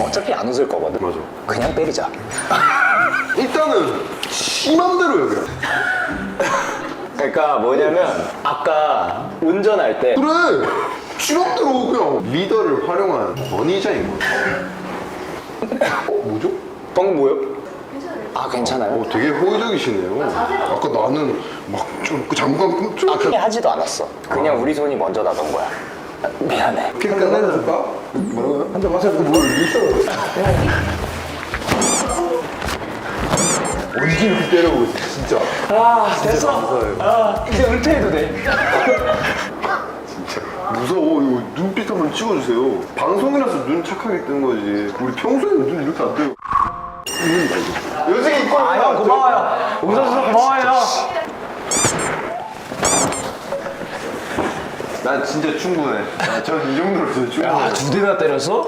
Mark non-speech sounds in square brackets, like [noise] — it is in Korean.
어차피 안 웃을 거거든. 맞아. 그냥 때리자. [laughs] 일단은 심함대로 그냥. 그러니까 뭐냐면 아까 운전할 때 그래. 심함대로 그냥 리더를 활용한 권위자인 거야. 어, 뭐죠? 방금 뭐요? 아 괜찮아요. 어, 되게 호의적이시네요. 아까 나는 막 좀 잠깐 좀아 그게 하지도 않았어. 그냥 우리 손이 먼저 나던 거야. 아, 미안해. 한잔 내줄까? 뭐라고요? 한잔 마셔도 뭘 있어? 언제 이렇게 때려보고 있어, 진짜. 아 됐어. 감사해요. 아 이제 은퇴해도 돼. 무서워. 이거 눈빛 한번 찍어주세요. 방송이라서 눈 착하게 뜬 거지. 우리 평소에는 눈 이렇게 안 뜨요. 난 진짜 충분해. 전이 정도로 진짜 충분해. 아, 두 대나 때렸어?